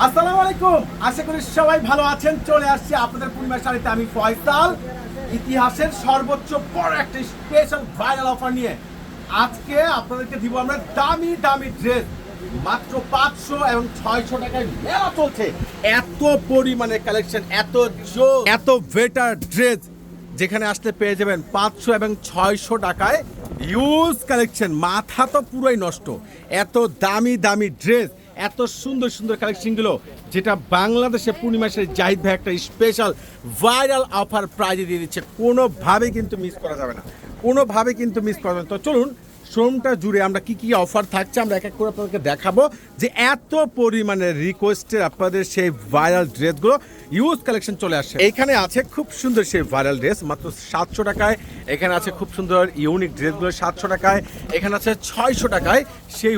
আসসালামু আলাইকুম। আশা করি সবাই ভালো আছেন। চলে আসছি আপনাদের পূর্ণিমা শাড়িতে আমি ফয়সাল। ইতিহাসের সর্বোচ্চ বড় একটা স্পেশাল ভাইরাল অফার নিয়ে আজকে আপনাদেরকে দিব আমরা দামি দামি ড্রেস মাত্র পাঁচশো এবং ছয়শো টাকায় মেলা চলছে। এত পরিমাণে কালেকশন এত এত বেটার ড্রেস যেখানে আসতে পেয়ে যাবেন পাঁচশো এবং ছয়শো টাকায় ইউজ কালেকশন মাথা তো পুরোই নষ্ট। এত দামি দামি ড্রেস এত সুন্দর সুন্দর কালেকশনগুলো যেটা বাংলাদেশে পূর্ণিমাসের জাহিদ ভাই একটা স্পেশাল ভাইরাল অফার প্রাইজে দিয়ে দিচ্ছে। কোনোভাবে কিন্তু মিস করা যাবে না। কোনোভাবে কিন্তু মিস করা যাবে না। তো চলুন শোরুমটা জুড়ে আমরা কি কি অফার থাকছে, আমরা এক এক করে আপনাদেরকে দেখাবো যে এত পরিমাণে রিকোয়েস্টের আপনাদের সেই ভাইরাল ড্রেসগুলো ইউজ কালেকশন চলে আসছে। এখানে আছে খুব সুন্দর সেই ভাইরাল ড্রেস মাত্র সাতশো টাকায়। এখানে আছে খুব সুন্দর ইউনিক ড্রেসগুলো সাতশো টাকায়। এখানে আছে ছয়শো টাকায় সেই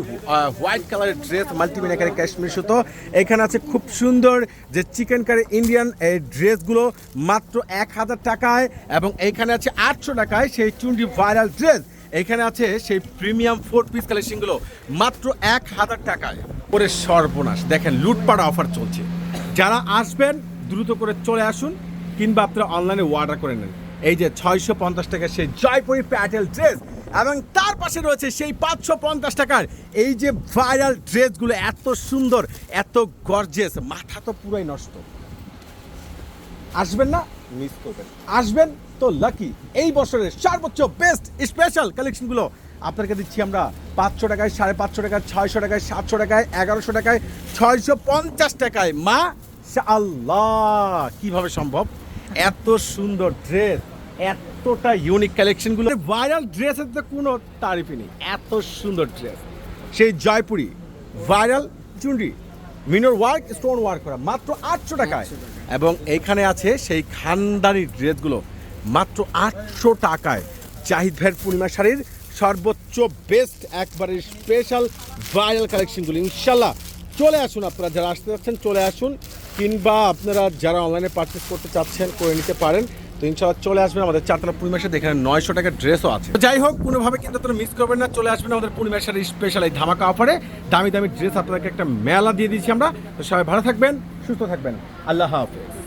হোয়াইট কালারের ড্রেস মাল্টিমিনাকারি কাশ্মীর সুতো। এখানে আছে খুব সুন্দর যে চিকেন কারি ইন্ডিয়ান এই ড্রেসগুলো মাত্র এক হাজার টাকায়। এবং এখানে আছে আটশো টাকায় সেই চুন্ডি ভাইরাল ড্রেস এখানে আছে সেই প্রিমিয়াম ফোর পিস কালেকশনগুলো মাত্র এক হাজার টাকায়। করে সর্বনাশ। দেখেন লুটপাড়া অফার চলছে। যারা আসবেন, দ্রুত করে চলে আসুন, কিংবা আপনারা অনলাইনে অর্ডার করে নেন। এই যে ছয়শো পঞ্চাশ টাকার সেই জয়পুরি প্যাটেল ড্রেস এবং তার পাশে রয়েছে সেই পাঁচশো পঞ্চাশ টাকার এই যে ভাইরাল ড্রেসগুলো এত সুন্দর, এত গর্জেস মাথা তো পুরাই নষ্ট। আসবেন না মিস করবেন। আসবেন লাকি এই বছরের সর্বোচ্চ বেস্ট স্পেশাল কালেকশনগুলো আপনাকে দিচ্ছি আমরা পাঁচশো টাকায় সাড়ে পাঁচশো টাকায় ছয়শো টাকায় সাতশো টাকায় এগারোশো টাকায় ছয়শো পঞ্চাশ টাকায়। মা আল্লাহ কীভাবে সম্ভব? এত সুন্দর ড্রেস এতটা ইউনিক কালেকশনগুলো ভাইরাল ড্রেসের তো কোনো তারিফই নেই এত সুন্দর ড্রেস সেই জয়পুরি ভাইরাল চুন্ডি মিনোর ওয়ার্ক স্টোন ওয়ার্ক করা মাত্র আটশো টাকায়। এবং এখানে আছে সেই খানদানি ড্রেসগুলো মাত্র আটশো টাকায় জাহিদ ভাইয়ের পূর্ণিমা শাড়ির সর্বোচ্চ বেস্ট একবারের স্পেশাল ভাইরাল কালেকশনগুলো ইনশাল্লাহ চলে আসুন আপনারা, যারা আসতে যাচ্ছেন চলে আসুন, কিংবা আপনারা যারা অনলাইনে পারচেস করতে চাচ্ছেন, করে নিতে পারেন। তো ইনশাল্লাহ চলে আসবেন আমাদের চারতলা পূর্ণিমাসে এখানে নয়শো টাকার ড্রেসও আছে। যাই হোক, কোনোভাবে কিন্তু আপনারা মিস করবেন না, চলে আসবেন আমাদের পূর্ণিমা পূর্ণিমাসের স্পেশাল এই ধামাকা অফারে দামি দামি ড্রেস আপনাদেরকে একটা মেলা দিয়ে দিয়েছি আমরা। তো সবাই ভালো থাকবেন, সুস্থ থাকবেন। আল্লাহ হাফেজ।